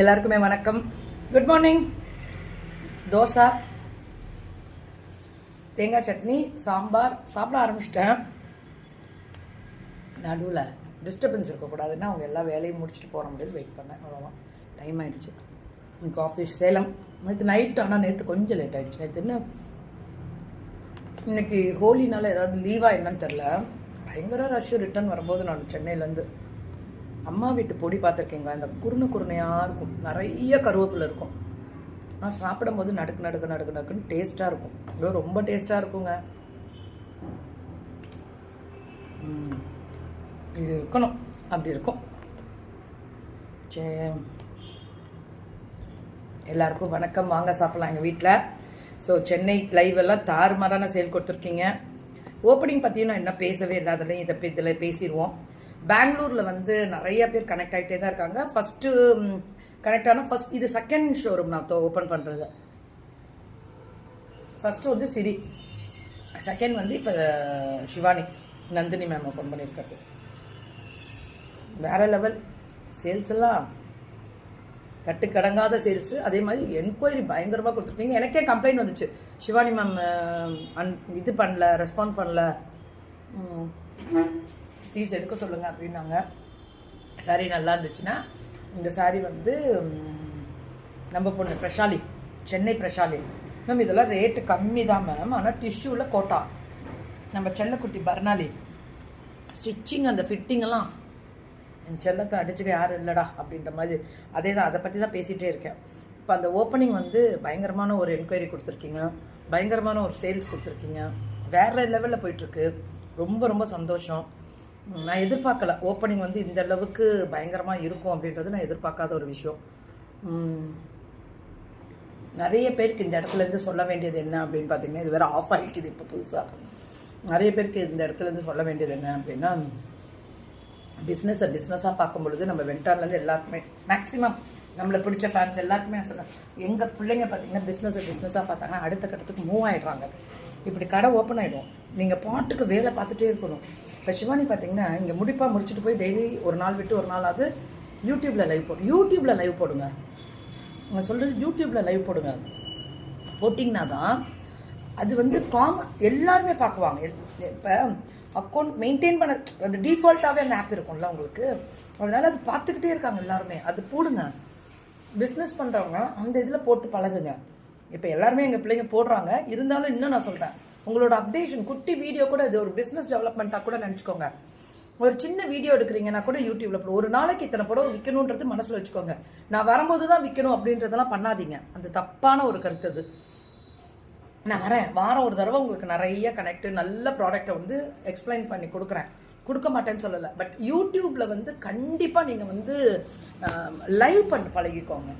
எல்லாருக்குமே வணக்கம். Good morning dosa தேங்காய் சட்னி சாம்பார். சாப்பிட ஆரம்பிச்சிட்டேன். நடுவில் டிஸ்டர்பன்ஸ் இருக்கக்கூடாதுன்னா அவங்க எல்லா வேலையும் முடிச்சுட்டு போகிற முடியாது. வெயிட் பண்ணேன். அவ்வளோதான் டைம் ஆகிடுச்சு இன்னைக்கு ஆஃபீஸ் சேலம். நேற்று நைட் ஆனால் நேற்று கொஞ்சம் லேட் ஆகிடுச்சு நேற்று என்ன? இன்னைக்கு ஹோலினால் ஏதாவது லீவாக என்னன்னு தெரில பயங்கர ரஷ்ஷு ரிட்டர்ன் வரும்போது நான் சென்னையிலேருந்து அம்மா வீட்டு பொடி பார்த்துருக்கீங்களா? இந்த குருணை குருணையாக இருக்கும். நிறைய கருவேப்பிலை இருக்கும். நான் சாப்பிடும்போது நடுக்கு நடுக்கு நடுக்கு நடுக்குன்னு டேஸ்ட்டாக இருக்கும். இதோ ரொம்ப டேஸ்ட்டாக இருக்குங்க. இது இருக்கணும். அப்படி இருக்கும். சரி எல்லாருக்கும் வணக்கம். வாங்க சாப்பிடலாம் எங்கள் வீட்டில் ஸோ சென்னை லைவ் எல்லாம் தாறுமாறான செயல் கொடுத்துருக்கீங்க. ஓப்பனிங் பற்றியும் நான் என்ன பேசவே இல்லை அதில் இதை இதில் பேசிடுவோம். பெங்களூரில் வந்து நிறைய பேர் கனெக்ட் ஆகிட்டே தான் இருக்காங்க. ஃபஸ்ட்டு கனெக்ட் ஆனால் ஃபஸ்ட் இது செகண்ட் ஷோரூம் நான் ஓப்பன் பண்ணுறது ஃபஸ்ட்டு வந்து சிரி செகண்ட் வந்து இப்போ சிவானி நந்தினி மேம் ஓப்பன் பண்ணியிருக்காரு வேற லெவல் சேல்ஸ் எல்லாம் கட்டுக்கடங்காத சேல்ஸ் அதே மாதிரி என்கொயரி பயங்கரமாக கொடுத்துருக்கீங்க. எனக்கே கம்ப்ளைண்ட் வந்துச்சு. சிவானி மேம் அன் இது பண்ணல ரெஸ்பாண்ட் பண்ணல. ஃபீஸ் எடுக்க சொல்லுங்கள் அப்படின்னாங்க. சாரி நல்லா இருந்துச்சுன்னா இந்த சாரி வந்து நம்ம பொண்ணு பிரஷாலி சென்னை பிரஷாலி மேம் இதெல்லாம் ரேட்டு கம்மி தான் மேம் ஆனால் டிஷ்யூவில் கோட்டா. நம்ம செல்லக்குட்டி பர்னாலி ஸ்டிச்சிங் அந்த ஃபிட்டிங்கெல்லாம் என் செல்லத்தை அடிச்சுக்க யாரும் இல்லைடா அப்படின்ற மாதிரி. அதே தான் அதை பற்றி தான் பேசிகிட்டே இருக்கேன். இப்போ அந்த ஓப்பனிங் வந்து பயங்கரமான ஒரு என்கொயரி கொடுத்துருக்கீங்க. பயங்கரமான ஒரு சேல்ஸ் கொடுத்துருக்கீங்க. வேறு லெவலில் போயிட்டுருக்கு ரொம்ப ரொம்ப சந்தோஷம். நான் எதிர்பார்க்கல. ஓப்பனிங் வந்து இந்த அளவுக்கு பயங்கரமாக இருக்கும் அப்படின்றது நான் எதிர்பார்க்காத ஒரு விஷயம். நிறைய பேருக்கு இந்த இடத்துல இருந்து சொல்ல வேண்டியது என்ன அப்படின்னு பார்த்தீங்கன்னா இது வேறு ஆஃப் ஆகிக்குது இப்போ புதுசாக நிறைய பேருக்கு இந்த இடத்துல இருந்து சொல்ல வேண்டியது என்ன அப்படின்னா பிஸ்னஸை பிஸ்னஸாக பார்க்கும் பொழுது நம்ம வெண்டார்லேருந்து எல்லாருக்குமே மேக்ஸிமம் நம்மளை பிடிச்ச ஃபேன்ஸ் எல்லாருக்குமே நான் எங்கள் பிள்ளைங்க பார்த்தீங்கன்னா பிஸ்னஸை பிஸ்னஸாக பார்த்தாங்கன்னா அடுத்த கட்டத்துக்கு மூவ் ஆகிடுறாங்க இப்படி கடை ஓப்பன் ஆகிடும் நீங்கள் பாட்டுக்கு வேலை பார்த்துட்டே இருக்கணும். இப்போ சிவானி பார்த்தீங்கன்னா இங்கே முடிப்பாக முடிச்சுட்டு போய் டெய்லி ஒரு நாள் விட்டு ஒரு நாள் அது யூடியூப்பில் லைவ் போடும் யூடியூப்பில் லைவ் போடுங்க. அவங்க சொல்கிறது யூடியூப்பில் லைவ் போடுங்க. போட்டிங்கன்னா தான் அது வந்து காமன் எல்லாருமே பார்க்குவாங்க. இப்போ அக்கௌண்ட் மெயின்டைன் பண்ண அது டிஃபால்ட்டாகவே அந்த ஆப் இருக்கும்ல உங்களுக்கு. அதனால் அது பார்த்துக்கிட்டே இருக்காங்க எல்லாருமே. அது போடுங்க. பிஸ்னஸ் பண்ணுறவங்க அந்த இதில் போட்டு பழகுங்க. இப்போ எல்லாருமே எங்கள் பிள்ளைங்க போடுறாங்க. இருந்தாலும் இன்னும் நான் சொல்கிறேன் உங்களோட அப்டேஷன் குட்டி வீடியோ கூட இது ஒரு பிஸ்னஸ் டெவலப்மெண்ட்டாக கூட நினச்சிக்கோங்க. ஒரு சின்ன வீடியோ எடுக்கிறீங்கன்னா கூட யூடியூப்பில் போடு. ஒரு நாளைக்கு இத்தனை படம் விற்கணுன்றது மனசில் வச்சுக்கோங்க. நான் வரும்போது தான் விற்கணும் அப்படின்றதெல்லாம் பண்ணாதீங்க. அந்த தப்பான ஒரு கருத்து அது. நான் வரேன். வாரம் ஒரு தடவை உங்களுக்கு நிறைய கனெக்ட் நல்ல ப்ராடக்ட்டை வந்து எக்ஸ்பிளைன் பண்ணி கொடுக்குறேன். கொடுக்க மாட்டேன்னு சொல்லலை. பட் யூடியூப்பில் வந்து கண்டிப்பாக நீங்கள் வந்து லைவ் பண்ணி பழகிக்கோங்க.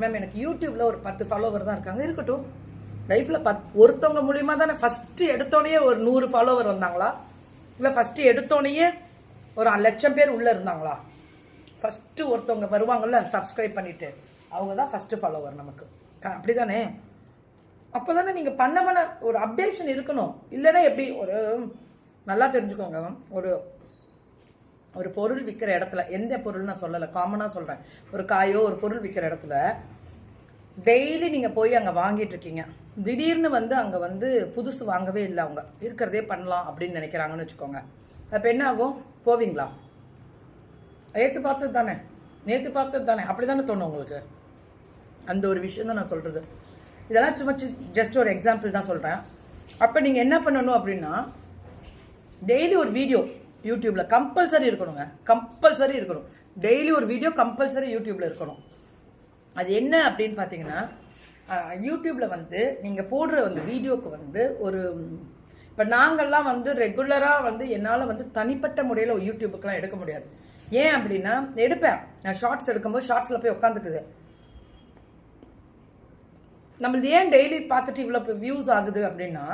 மேம் எனக்கு யூடியூப்ல ஒரு பத்து ஃபாலோவர் தான் இருக்காங்க. இருக்கட்டும். லைஃப்பில் பத் ஒருத்தவங்க மூலியமாக தானே ஃபஸ்ட்டு எடுத்தோடனே ஒரு நூறு ஃபாலோவர் வந்தாங்களா? இல்லை ஃபஸ்ட்டு எடுத்தோடனேயே ஒரு லட்சம் பேர் உள்ளே இருந்தாங்களா? ஃபஸ்ட்டு ஒருத்தவங்க வருவாங்கல்ல சப்ஸ்கிரைப் பண்ணிட்டு. அவங்க தான் ஃபஸ்ட்டு ஃபாலோவர் நமக்கு. க- அப்படிதானே? அப்போ தானே நீங்கள் பண்ண பண்ண ஒரு அப்டேஷன் இருக்கணும். இல்லைன்னா எப்படி? ஒரு நல்லா தெரிஞ்சுக்கோங்க ஒரு ஒரு பொருள் விற்கிற இடத்துல எந்த பொருள் நான் சொல்லலை காமனாக சொல்கிறேன் ஒரு காயோ ஒரு பொருள் விற்கிற இடத்துல டெய்லி நீங்கள் போய் அங்கே வாங்கிட்டு இருக்கீங்க. திடீர்னு வந்து அங்கே வந்து புதுசு வாங்கவே இல்லை அவங்க. இருக்கிறதே பண்ணலாம் அப்படின்னு நினைக்கிறாங்கன்னு வச்சுக்கோங்க. அப்போ என்ன ஆகும்? போவீங்களா? நேற்று பார்த்தது தானே. நேற்று பார்த்தது தானே. அப்படி தானே தோணும் உங்களுக்கு? அந்த ஒரு விஷயம் தான் நான் சொல்கிறது இதெல்லாம் சும்மா ஜஸ்ட் ஒரு எக்ஸாம்பிள் தான் சொல்கிறேன் அப்போ நீங்கள் என்ன பண்ணணும் அப்படின்னா டெய்லி ஒரு வீடியோ யூடியூப்பில் கம்பல்சரி இருக்கணுங்க. கம்பல்சரி இருக்கணும். டெய்லி ஒரு வீடியோ கம்பல்சரி யூடியூப்பில் இருக்கணும். அது என்ன அப்படின்னு பார்த்தீங்கன்னா யூடியூப்பில் வந்து நீங்கள் போடுற அந்த வீடியோக்கு வந்து ஒரு இப்போ நாங்கள்லாம் வந்து ரெகுலராக வந்து என்னால் வந்து தனிப்பட்ட முறையில் யூடியூபுக்கெலாம் எடுக்க முடியாது. ஏன் அப்படின்னா எடுப்பேன். நான் ஷார்ட்ஸ் எடுக்கும்போது ஷார்ட்ஸில் போய் உட்காந்துக்குது நம்மளது ஏன் டெய்லி பார்த்துட்டு இவ்வளோ வியூஸ் ஆகுது அப்படின்னா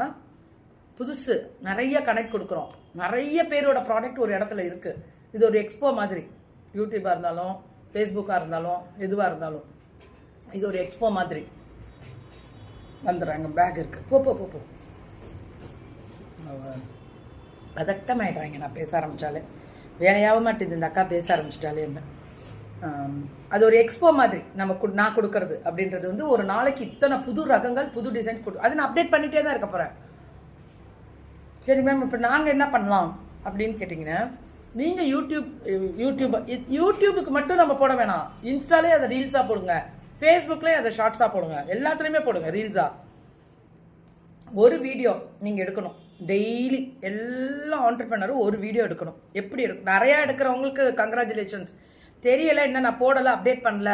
புதுசு நிறைய கனெக்ட் கொடுக்குறோம். நிறைய பேரோட ப்ராடக்ட் ஒரு இடத்துல இருக்குது இது ஒரு எக்ஸ்போ மாதிரி. யூடியூப்பாக இருந்தாலும் ஃபேஸ்புக்காக இருந்தாலும் எதுவாக இருந்தாலும். இது ஒரு எக்ஸ்போ மாதிரி. வந்துடுறாங்க பேக் இருக்குது போ போ போ பதட்டமாயிடுறாங்க. நான் பேச ஆரம்பித்தாலே வேலையாக மாட்டேது. இந்த அக்கா பேச ஆரம்பிச்சிட்டாலே என்ன. அது ஒரு எக்ஸ்போ மாதிரி. நம்ம கு- நான் கொடுக்கறது அப்படின்றது வந்து ஒரு நாளைக்கு இத்தனை புது ரகங்கள் புது டிசைன்ஸ் கொடு அது நான் அப்டேட் பண்ணிகிட்டே தான் இருக்க போகிறேன் சரி மேம் இப்போ நாங்கள் என்ன பண்ணலாம் அப்படின்னு கேட்டிங்கன்னா நீங்கள் யூடியூப் யூடியூப் யூடியூபுக்கு மட்டும் நம்ம போட வேணாம். இன்ஸ்டாலே அதை ரீல்ஸாக போடுங்க. ஃபேஸ்புக்லேயே அதை ஷார்ட்ஸாக போடுங்க. எல்லாத்துலேயுமே போடுங்க ரீல்ஸாக ஒரு வீடியோ நீங்கள் எடுக்கணும். டெய்லி எல்லா ஆண்டர்பிரினரும் ஒரு வீடியோ எடுக்கணும். எப்படி எடுக்கணும் நிறையா எடுக்கிறவங்களுக்கு கங்க்ராச்சுலேஷன்ஸ் தெரியலை என்ன நான் போடலை அப்டேட் பண்ணல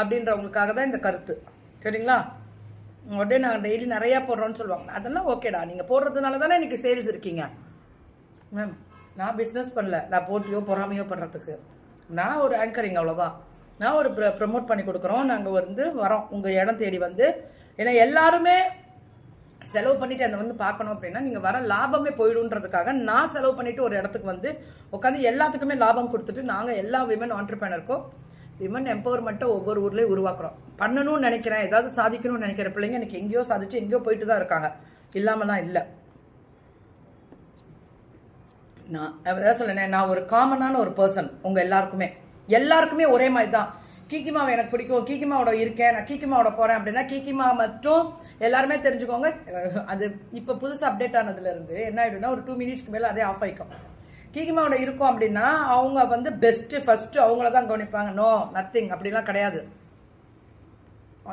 அப்படின்றவங்களுக்காக தான் இந்த கருத்து. சரிங்களா? உடனே நாங்கள் டெய்லி நிறையா போடுறோன்னு சொல்லுவாங்க. அதெல்லாம் ஓகேடா நீங்கள் போடுறதுனால தானே இன்றைக்கி சேல்ஸ் இருக்கீங்க. மேம் நான் பிஸ்னஸ் பண்ணல. நான் போட்டியோ பொறாமையோ பண்ணுறதுக்கு நான் ஒரு ஆங்கரிங் அவ்வளோதான் நான் ஒரு ப்ர ப்ரமோட் பண்ணி கொடுக்குறோம். நாங்கள் வந்து வரோம். உங்கள் இடம் தேடி வந்து. ஏன்னா எல்லாருமே செலவு பண்ணிவிட்டு அதை வந்து பார்க்கணும் அப்படின்னா நீங்கள் வர லாபமே போயிடுன்றதுக்காக நான் செலவு பண்ணிவிட்டு ஒரு இடத்துக்கு வந்து உட்காந்து எல்லாத்துக்குமே லாபம் கொடுத்துட்டு நாங்கள் எல்லா விமன் ஆண்டர்பிரினருக்கும் விமன் எம்பவர்மெண்ட்டை ஒவ்வொரு ஊர்லேயும் உருவாக்குறோம். பண்ணணும்னு நினைக்கிறேன். ஏதாவது சாதிக்கணும்னு நினைக்கிற பிள்ளைங்க எனக்கு எங்கேயோ சாதிச்சு எங்கேயோ போயிட்டு தான் இருக்காங்க. இல்லாமலாம் இல்லை. நான் அதான் சொல்லேன் நான் ஒரு காமனான ஒரு பர்சன் உங்கள் எல்லாருக்குமே. எல்லாருக்குமே ஒரே மாதிரி தான் கீக்கிமாவை எனக்கு பிடிக்கும். கீக்கிமாவோட இருக்கேன். நான் கீக்கிமாவோட போகிறேன் அப்படின்னா கீக்கிமா மட்டும் எல்லாருமே தெரிஞ்சுக்கோங்க. அது இப்போ புதுசாக அப்டேட் ஆனதுலேருந்து என்ன ஆகிடும்னா ஒரு டூ மினிட்ஸ்க்கு மேலே அதே ஆஃப் ஆகிக்கும் கீகிமாவோட இருக்கும் அப்படின்னா அவங்க வந்து பெஸ்ட்டு ஃபஸ்ட்டு அவங்கள தான் கவனிப்பாங்க. நோ நத்திங் அப்படிலாம் கிடையாது.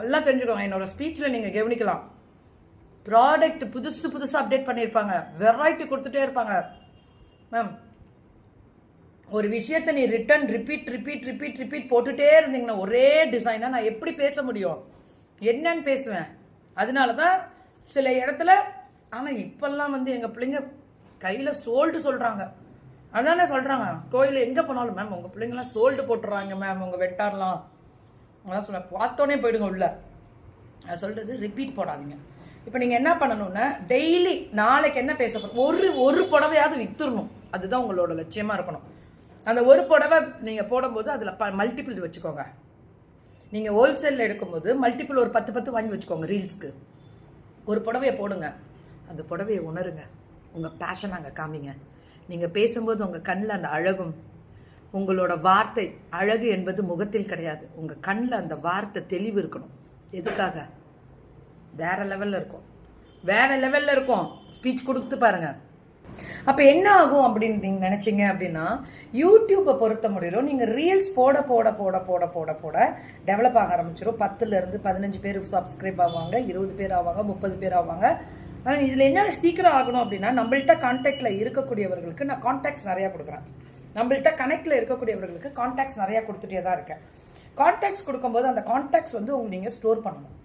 எல்லாம் தெரிஞ்சுக்கோங்க. என்னோட ஸ்பீச்சில் நீங்கள் கவனிக்கலாம். ப்ராடக்ட் புதுசு புதுசாக அப்டேட் பண்ணியிருப்பாங்க. வெரைட்டி கொடுத்துட்டே இருப்பாங்க. மேம் ஒரு விஷயத்தை நீ return repeat repeat repeat repeat போட்டுகிட்டே இருந்தீங்கன்னா ஒரே டிசைனாக நான் எப்படி பேச முடியும்? என்னன்னு பேசுவேன். அதனால தான் சில இடத்துல ஆனால் இப்போல்லாம் வந்து எங்கள் பிள்ளைங்க கையில் சோல்டு சொல்கிறாங்க அதானே சொல்கிறாங்க கோயில் எங்கே போனாலும் மேம் உங்கள் பிள்ளைங்களாம் சோல்டு போட்டுறாங்க மேம் உங்கள் வெட்டார்லாம். அதான் சொன்னேன் பார்த்தோன்னே போயிடுங்க உள்ள. நான் சொல்கிறது ரிப்பீட் போடாதீங்க. இப்போ நீங்கள் என்ன பண்ணணும்னா டெய்லி நாளைக்கு என்ன பேச போகிறோம் ஒரு ஒரு புடவையாவது வித்துடணும் அதுதான் உங்களோட லட்சியமாக இருக்கணும். அந்த ஒரு புடவை நீங்கள் போடும்போது அதில் ப மல்டிபிள் இது வச்சுக்கோங்க. நீங்கள் ஹோல்சேலில் எடுக்கும்போது மல்டிபிள் ஒரு பத்து பத்து வாங்கி வச்சுக்கோங்க ரீல்ஸ்க்கு ஒரு புடவையை போடுங்க. அந்த புடவையை உணருங்க. உங்கள் பேஷன் அங்கே காமிங்க. நீங்கள் பேசும்போது உங்கள் கண்ணில் அந்த அழகும் உங்களோட வார்த்தை அழகு என்பது முகத்தில் கிடையாது. உங்கள் கண்ணில் அந்த வார்த்தை தெளிவு இருக்கணும். எதுக்காக? வேற லெவலில் இருக்கும். வேற லெவலில் இருக்கும். ஸ்பீச் கொடுத்து பாருங்கள் அப்போ என்ன ஆகும் அப்படின்னு நீங்கள் நினச்சிங்க அப்படின்னா யூடியூப்பை பொறுத்த முடியலும் நீங்கள் ரீல்ஸ் போட போட போட போட போட போட டெவலப் ஆக ஆரம்பிச்சிடும் பத்துலேருந்து பதினஞ்சு பேர் சப்ஸ்கிரைப் ஆவாங்க இருபது பேர் ஆவாங்க முப்பது பேர் ஆவாங்க. ஆனால் இதில் என்ன சீக்கிரம் ஆகணும் அப்படின்னா நம்மள்ட்ட கான்டாக்டில் இருக்கக்கூடியவர்களுக்கு நான் கான்டாக்ட்ஸ் நிறையா கொடுக்குறேன். நம்மள்ட்ட கனெக்டில் இருக்கக்கூடியவர்களுக்கு கான்டாக்ட்ஸ் நிறையா கொடுத்துட்டே தான் இருக்கேன். கான்டாக்ட்ஸ் கொடுக்கும்போது அந்த கான்டாக்ட்ஸ் வந்து உங்க நீங்கள் ஸ்டோர் பண்ணணும்.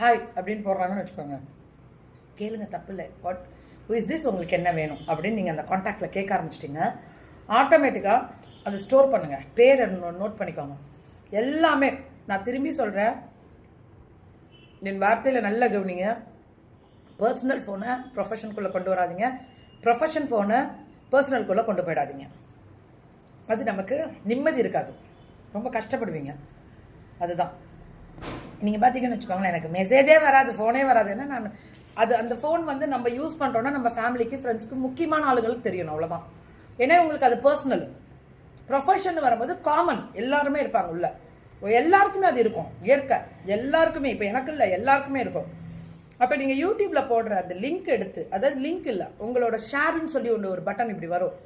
ஹாய் அப்படின்னு போடுறாங்கன்னு வச்சுக்கோங்க. கேளுங்க தப்பு இல்லை. வாட் ஹூ இஸ் திஸ் உங்களுக்கு என்ன வேணும்? அப்படின்னு நீங்கள் அந்த காண்டாக்டில் கேட்க ஆரம்பிச்சிட்டிங்க. ஆட்டோமேட்டிக்காக அதை ஸ்டோர் பண்ணுங்கள் பேரை நோட் பண்ணிக்கோங்க. எல்லாமே நான் திரும்பி சொல்கிறேன் என் வார்த்தையில் நல்லா கவனிங்க. பர்சனல் ஃபோனை ப்ரொஃபஷனுக்குள்ளே கொண்டு வராதிங்க. ப்ரொஃபஷன் ஃபோனை பர்சனலுக்குள்ளே கொண்டு போயிடாதீங்க. அது நமக்கு நிம்மதி இருக்காது. ரொம்ப கஷ்டப்படுவீங்க. அதுதான். நீங்கள் பார்த்தீங்கன்னு வச்சுக்கோங்களேன் எனக்கு மெசேஜே வராது ஃபோனே வராது. ஏன்னா நான் அது அந்த ஃபோன் வந்து நம்ம யூஸ் பண்ணுறோன்னா நம்ம ஃபேமிலிக்கு ஃப்ரெண்ட்ஸ்க்கு முக்கியமான ஆளுங்களுக்கு தெரியணும் அவ்வளோதான் ஏன்னா உங்களுக்கு அது பர்சனல் ப்ரொஃபஷன் வரும்போது காமன் எல்லாருமே இருப்பாங்க உள்ள. எல்லாருக்குமே அது இருக்கும். இயற்கை. எல்லாருக்குமே. இப்போ எனக்கு இல்லை எல்லாருக்குமே இருக்கும். அப்போ நீங்கள் யூடியூப்பில் போடுற அந்த லிங்க் எடுத்து அதாவது லிங்க் இல்லை உங்களோட ஷேர்னு சொல்லி ஒன்று ஒரு பட்டன் இப்படி வரும்.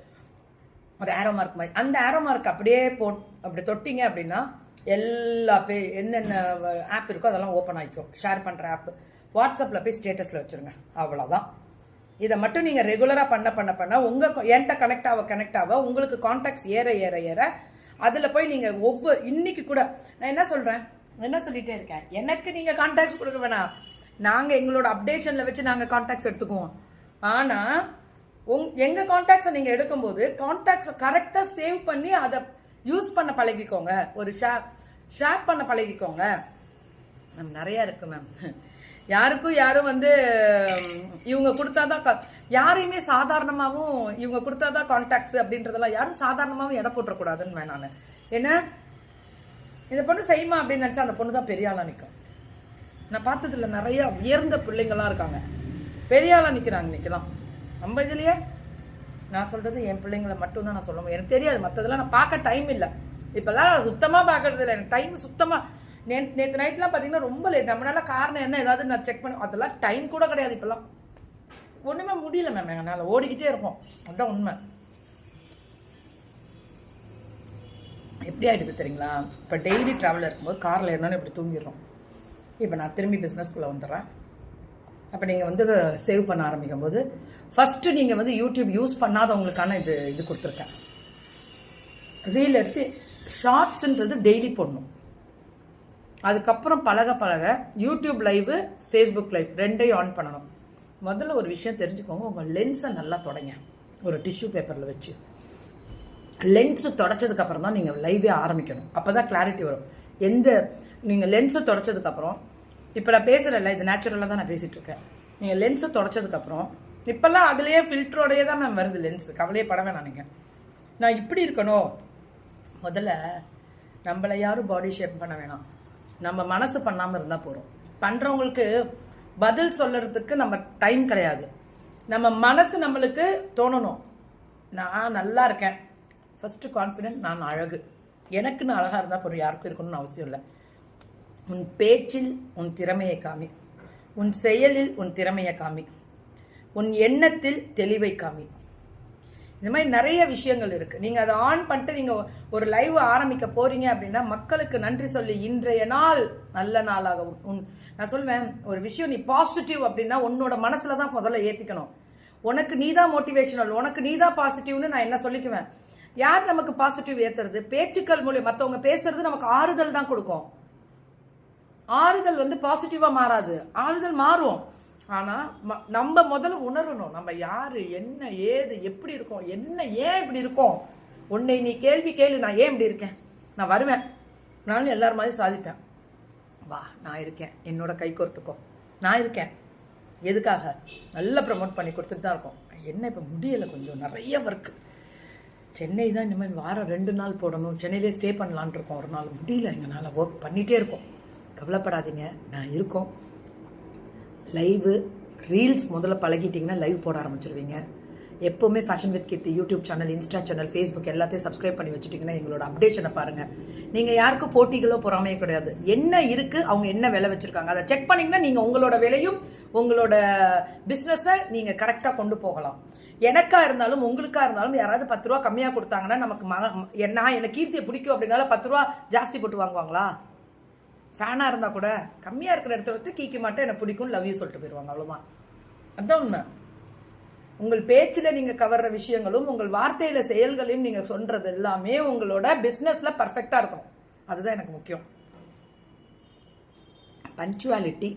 ஒரு ஆரோ மார்க் மாதிரி. அந்த ஆரோ மார்க் அப்படியே போட் அப்படி தொட்டிங்க அப்படின்னா எல்லா பே என்னென்ன ஆப் இருக்கோ அதெல்லாம் ஓப்பன் ஆகிக்கும் ஷேர் பண்ணுற ஆப் வாட்ஸ்அப்பில் போய் ஸ்டேட்டஸில் வச்சுருங்க. அவ்வளோதான் இதை மட்டும் நீங்கள் ரெகுலராக பண்ண பண்ண பண்ண உங்கள் என்கிட்ட கனெக்ட் ஆக கனெக்ட் ஆக உங்களுக்கு காண்டாக்ட்ஸ் ஏற ஏற ஏற அதில் போய் நீங்கள் ஒவ்வொரு இன்னைக்கு கூட நான் என்ன சொல்கிறேன் என்ன சொல்லிகிட்டே இருக்கேன்? எனக்கு நீங்கள் காண்டாக்ட்ஸ் கொடுக்க வேணாம். நாங்கள் எங்களோட அப்டேஷனில் வச்சு நாங்கள் காண்டாக்ட்ஸ் எடுத்துக்குவோம். ஆனால் உங் எங்கள் காண்டாக்ட்ஸை நீங்கள் எடுக்கும்போது காண்டாக்ட்ஸை கரெக்டாக சேவ் பண்ணி அதை யூஸ் பண்ண பழகிக்கோங்க. ஒரு ஷேர் ஷேர் பண்ண பழகிக்கோங்க. மேம் நிறையா இருக்குது மேம் யாருக்கும் யாரும் வந்து இவங்க கொடுத்தாதான் க- யாரையுமே சாதாரணமாகவும் இவங்க கொடுத்தாதான் கான்டாக்ட்ஸ் அப்படின்றதெல்லாம் யாரும் சாதாரணமாகவும் எடை போட்டுறக்கூடாதுன்னு வேணான்னு நான் ஏன்னா இந்த பொண்ணு செய்யுமா அப்படின்னு நினச்சா அந்த பொண்ணு தான் பெரிய ஆளாக நிற்கும் நான் பார்த்ததுல நிறைய உயர்ந்த பிள்ளைங்கள்லாம் இருக்காங்க. பெரிய ஆளாக நிற்கிறாங்க நிற்கலாம் நம்ம இதுலயே நான் சொல்கிறது என் பிள்ளைங்களை மட்டும்தான் நான் சொல்ல எனக்கு தெரியாது மற்றதெல்லாம் நான் பார்க்க டைம் இல்லை. இப்போல்லாம் சுத்தமாக பார்க்கறது இல்லை. எனக்கு டைம் சுத்தமாக நே நேற்று நைட்லாம் பார்த்தீங்கன்னா ரொம்ப லேட் நம்மளால காரணம் என்ன? ஏதாவது நான் செக் பண்ண அதெல்லாம் டைம் கூட கிடையாது இப்போல்லாம். ஒன்றுமே முடியல மேம் எங்களால் ஓடிக்கிட்டே இருக்கோம். அதுதான் உண்மை. எப்படி ஆகிடுது தெரியுங்களா? இப்போ டெய்லி ட்ராவல் இருக்கும்போது காரில் ஏறினாலும் இப்படி தூங்கிடுறோம். இப்போ நான் திரும்பி பிஸ்னஸ்குள்ளே வந்துடுறேன் அப்போ நீங்கள் வந்து சேவ் பண்ண ஆரம்பிக்கும் போது ஃபஸ்ட்டு நீங்கள் வந்து யூடியூப் யூஸ் பண்ணாதவங்களுக்கான இது இது கொடுத்துருக்கேன். ரீல் எடுத்து ஷார்ட்ஸுன்றது டெய்லி போடணும். அதுக்கப்புறம் பழக பழக யூடியூப் லைவு ஃபேஸ்புக் லைவ் ரெண்டையும் ஆன் பண்ணணும். முதல்ல ஒரு விஷயம் தெரிஞ்சுக்கோங்க உங்கள் லென்ஸை நல்லா தொடங்க. ஒரு டிஷ்யூ பேப்பரில் வச்சு. லென்ஸு தொடச்சதுக்கப்புறம் தான் நீங்கள் லைவே ஆரம்பிக்கணும். அப்போ தான் கிளாரிட்டி வரும். எந்த நீங்கள் லென்ஸை தொடச்சதுக்கப்புறம் இப்போ நான் பேசுகிறேன்ல இது நேச்சுரலாக தான் நான் பேசிகிட்ருக்கேன் நீங்கள் லென்ஸை தொடச்சதுக்கப்புறம் இப்போல்லாம் அதுலேயே ஃபில்டரோடையே தான் மேம் வருது லென்ஸு கவலையே பட வேணாம் நீங்கள் நான் இப்படி இருக்கணும். முதல்ல நம்மளை யாரும் பாடி ஷேப் பண்ண வேணாம். நம்ம மனசு பண்ணாமல் இருந்தால் போகிறோம் பண்ணுறவங்களுக்கு பதில் சொல்கிறதுக்கு நம்ம டைம் கிடையாது. நம்ம மனசு நம்மளுக்கு தோணணும். நான் நல்லா இருக்கேன். ஃபஸ்ட்டு கான்ஃபிடென்ட் நான் அழகு. எனக்கு நான் அழகாக இருந்தால் போகிறோம் யாருக்கும் இருக்கணும்னு அவசியம் இல்லை. உன் பேச்சில் உன் திறமையை காமி. உன் செயலில் உன் திறமையை காமி. உன் எண்ணத்தில் தெளிவை காமி. இந்த மாதிரி நிறைய விஷயங்கள் இருக்குது நீங்கள் அதை ஆன் பண்ணிட்டு நீங்கள் ஒரு லைவ் ஆரம்பிக்க போகிறீங்க அப்படின்னா மக்களுக்கு நன்றி சொல்லி இன்றைய நாள் நல்ல நாளாகவும். உன் நான் சொல்வேன் ஒரு விஷயம் நீ பாசிட்டிவ் அப்படின்னா உன்னோட மனசில் தான் முதல்ல ஏற்றிக்கணும் உனக்கு நீ தான் மோட்டிவேஷனல் உனக்கு நீ தான் பாசிட்டிவ்னு நான் என்ன சொல்லிக்குவேன்? யார் நமக்கு பாசிட்டிவ் ஏற்றுறது பேச்சுக்கள் மூலியம் மற்றவங்க பேசுறது நமக்கு ஆறுதல் தான் கொடுக்கும். ஆறுதல் வந்து பாசிட்டிவாக மாறாது. ஆறுதல் மாறும். ஆனால் நம்ம முதல்ல உணரணும். நம்ம யார் என்ன ஏது எப்படி இருக்கோம் என்ன ஏன் இப்படி இருக்கோம்? உன்னை நீ கேள்வி கேளு நான் ஏன் இப்படி இருக்கேன்? நான் வருவேன். நானும் எல்லார் மாதிரி சாதிப்பேன். வா நான் இருக்கேன். என்னோட கை கோர்த்துக்கோ. நான் இருக்கேன். எதுக்காக? நல்லா ப்ரமோட் பண்ணி கொடுத்துட்டு தான் இருக்கோம். என்ன இப்போ முடியலை கொஞ்சம்? நிறைய ஒர்க்கு சென்னை தான் இனிமேல் வாரம் ரெண்டு நாள் போடணும். சென்னையிலே ஸ்டே பண்ணலான் இருக்கோம். ஒரு நாள் முடியல. எங்களால் ஒர்க் பண்ணிகிட்டே இருக்கோம். கவலைப்படாதீங்க. நான் இருக்கோம். லைவு ரீல்ஸ் முதல்ல பழகிட்டிங்கன்னா லைவ் போட ஆரம்பிச்சிருவீங்க. எப்போவுமே fashion with Keerthi YouTube channel insta channel Facebook எல்லாத்தையும் சப்ஸ்கிரைப் பண்ணி வச்சுட்டிங்கன்னா எங்களோட அப்டேஷனை பாருங்கள் நீங்கள் யாருக்கும் போட்டிகளோ பொறாமையோ கிடையாது. என்ன இருக்குது அவங்க என்ன விலை வச்சுருக்காங்க அதை செக் பண்ணிங்கன்னா நீங்கள் உங்களோட விலையும் உங்களோட பிஸ்னஸை நீங்கள் கரெக்டாக கொண்டு போகலாம். எனக்கா இருந்தாலும் உங்களுக்கா இருந்தாலும் யாராவது பத்து ரூபா கம்மியாக கொடுத்தாங்கன்னா நமக்கு மக நான் எனக்கு கீர்த்தியை பிடிக்கும் அப்படின்னால பத்து ரூபா ஜாஸ்தி போட்டு வாங்குவாங்களா? ஃபேனாக இருந்தால் கூட கம்மியாக இருக்கிற இடத்துல வந்து கீக்க மாட்டேன் எனக்கு பிடிக்கும் லவ் யூ சொல்லிட்டு போயிடுவாங்க அவ்வளோதான் அதுதான் உண்மை. உங்கள் பேச்சில் நீங்கள் கவர்ற விஷயங்களும் உங்கள் வார்த்தையில் செயல்களையும் நீங்கள் சொல்கிறது எல்லாமே உங்களோட பிஸ்னஸில் பர்ஃபெக்டாக இருக்கும் அதுதான் எனக்கு முக்கியம். பஞ்சுவாலிட்டி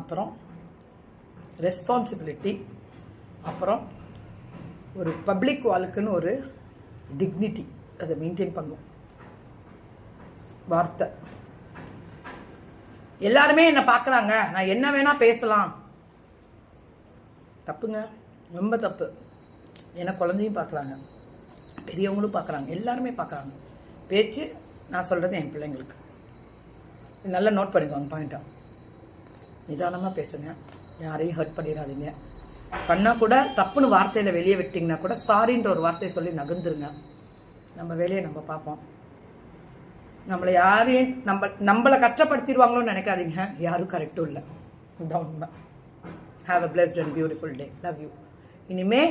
அப்புறம் ரெஸ்பான்சிபிலிட்டி அப்புறம் ஒரு பப்ளிக் வாலுக்குன்னு ஒரு டிக்னிட்டி அதை மெயின்டைன் பண்ணும். வார்த்தை. எல்லாருமே என்னை பார்க்குறாங்க. நான் என்ன வேணால் பேசலாம். தப்புங்க. ரொம்ப தப்பு. ஏன்னா குழந்தையும் பார்க்குறாங்க. பெரியவங்களும் பார்க்குறாங்க. எல்லாருமே பார்க்குறாங்க. பேச்சு நான் சொல்கிறது என் பிள்ளைங்களுக்கு. நல்லா நோட் பண்ணிக்கோங்க பாயிண்ட்டாக நிதானமாக பேசுங்க. யாரையும் ஹர்ட் பண்ணிடாதீங்க. பண்ணால் கூட தப்புன்னு வார்த்தையில் வெளியே விட்டிங்கன்னா கூட சாரின்ற ஒரு வார்த்தையை சொல்லி நகர்ந்துருங்க. நம்ம வேலையை நம்ம பார்ப்போம். நம்மளை யாரையும் நம்ம நம்மளை கஷ்டப்படுத்திடுவாங்களோன்னு நினைக்காதீங்க. யாரும் கரெக்டும் இல்லை. இதுதான் உண்மை have a blessed and beautiful day love you இனிமே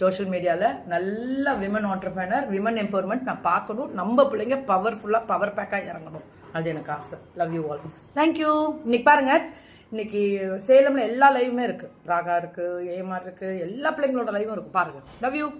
சோஷியல் மீடியாவில் நல்ல விமன் ஆண்டர்பிரனர் விமன் எம்பவர்மெண்ட் நான் பார்க்கணும். நம்ம பிள்ளைங்க பவர்ஃபுல்லாக பவர் பேக்காக இறங்கணும். அது எனக்கு ஆசை. லவ் யூ ஆல் தேங்க்யூ இன்னைக்கு பாருங்கள் இன்னைக்கு சேலமில் எல்லா லைவுமே இருக்குது ராகா இருக்குது ஏமார் இருக்குது எல்லா பிள்ளைங்களோட லைவும் இருக்குது பாருங்கள் லவ் யூ